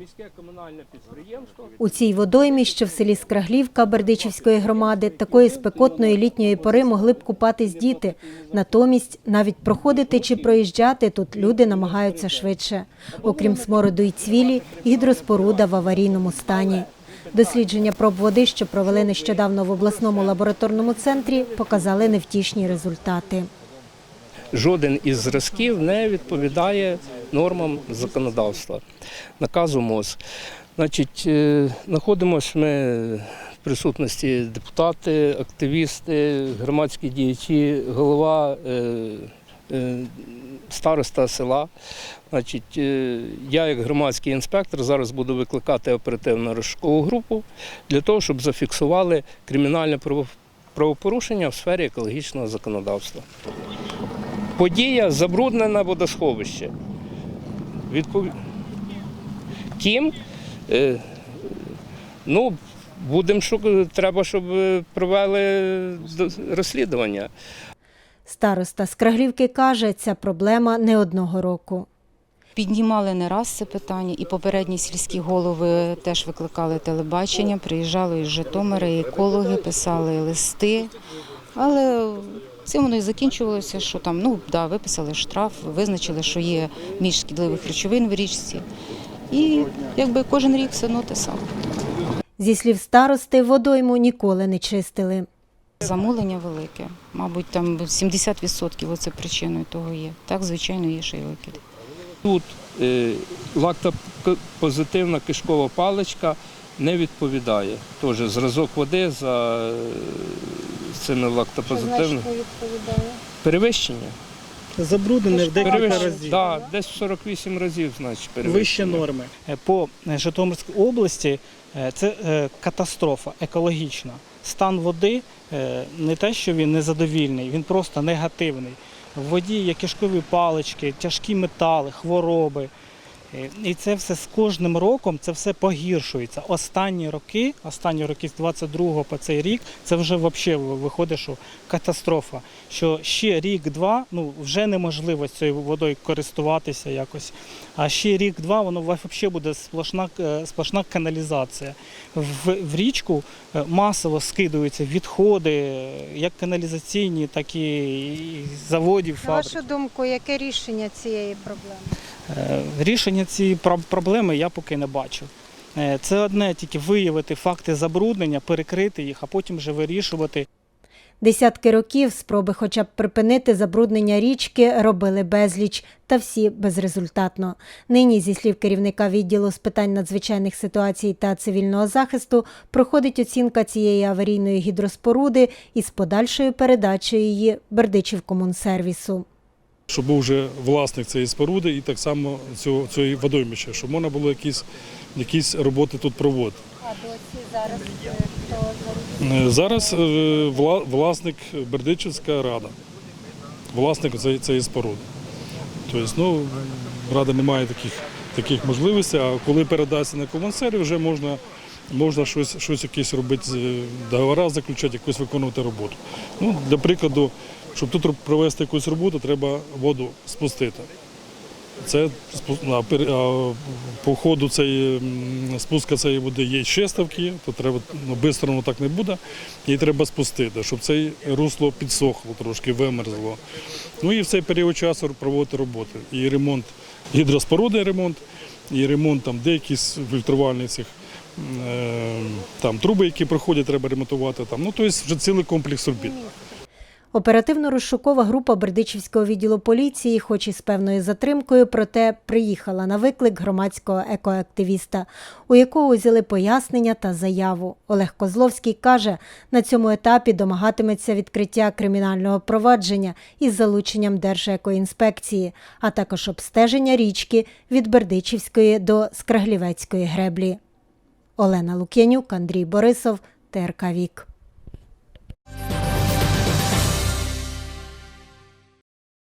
міське комунальне підприємство. У цій водоймі, що в селі Скраглівка Бердичівської громади, такої спекотної літньої пори могли б купатись діти. Натомість навіть проходити чи проїжджати тут люди намагаються швидше. Окрім смороду і цвілі, гідроспоруда в аварійному стані. Дослідження проб води, що провели нещодавно в обласному лабораторному центрі, показали невтішні результати. Жоден із зразків не відповідає нормам законодавства, наказу МОЗ. Значить, е, знаходимося ми в присутності депутати, активісти, громадські діячі, голова, е, е, староста села. Значить, я як громадський інспектор зараз буду викликати оперативно розшукову групу для того, щоб зафіксували кримінальне правопорушення в сфері екологічного законодавства. Подія забруднене водосховище. Відпов... Ким? Е, ну, будемо шукати, треба, щоб е, провели до- розслідування. Староста Скраглівки каже, ця проблема не одного року. Піднімали не раз це питання, і попередні сільські голови теж викликали телебачення, приїжджали із Житомира, і екологи писали листи. Але цим воно і закінчувалося, що там, ну да, виписали штраф, визначили, що є між шкідливих речовин в річці. І якби кожен рік все одно те саме. Зі слів старости, водойму ніколи не чистили. Замулення велике. Мабуть, там 70% оце причиною того є. Так, звичайно, є ще й викиди. Тут е, лактопозитивна кишкова паличка не відповідає. Теж зразок води за е, цими лактопозитивними. Перевищення. Забруднене в декілька Перевищення. разів. Да, десь в 48 разів, значить, перевищення. Вище норми. Е, По е, Житомирській області е, це е, катастрофа екологічна. Стан води е, не те, що він незадовільний, він просто негативний. В воді є кишкові палички, тяжкі метали, хвороби. Е, І це все з кожним роком це все погіршується. Останні роки, останні роки з 22 по цей рік, це вже взагалі виходить, що катастрофа. Що ще рік-два, ну вже неможливо цією водою користуватися якось. А ще рік-два воно взагалі буде сплошна, е, сплошна каналізація. В, в річку е, масово скидаються відходи, як каналізаційні, так і і заводів, На вашу думку, яке рішення цієї проблеми? Е, Рішення цієї проблеми я поки не бачу. Е, Це одне тільки виявити факти забруднення, перекрити їх, а потім вже вирішувати. Десятки років спроби хоча б припинити забруднення річки робили безліч, та всі безрезультатно. Нині, зі слів керівника відділу з питань надзвичайних ситуацій та цивільного захисту, проходить оцінка цієї аварійної гідроспоруди із подальшою передачею її Бердичівкомунсервісу. Щоб був вже власник цієї споруди і так само цього, цієї водоймища, щоб можна було якісь, якісь роботи тут проводити. А досі зараз е, хто Е, Зараз е, власник Бердичівська рада, власник цієї, споруди. Тобто, ну, рада не має таких, таких можливостей, а коли передасться на комунсері, вже можна, можна щось, щось якісь робити, договори заключати, якусь виконувати роботу. Ну, для прикладу, щоб тут провести якусь роботу, треба воду спустити. Це по ходу м, спуска цієї води є ще ставки, то треба ну, воно так не буде. Її треба спустити, щоб це русло підсохло трошки, вимерзло. Ну і в цей період часу проводити роботи. І ремонт гідроспоруди, ремонт, і ремонт там деякі з фільтрувальних цих е, там труби, які проходять, треба ремонтувати. Там. Ну, тобто вже цілий комплекс робіт. Оперативно-розшукова група Бердичівського відділу поліції, хоч і з певною затримкою, проте приїхала на виклик громадського екоактивіста, у якого взяли пояснення та заяву. Олег Козловський каже, на цьому етапі домагатиметься відкриття кримінального провадження із залученням Держекоінспекції, а також обстеження річки від Бердичівської до Скраглівецької греблі. Олена Лук'янюк, Андрій Борисов, ТРК Вік.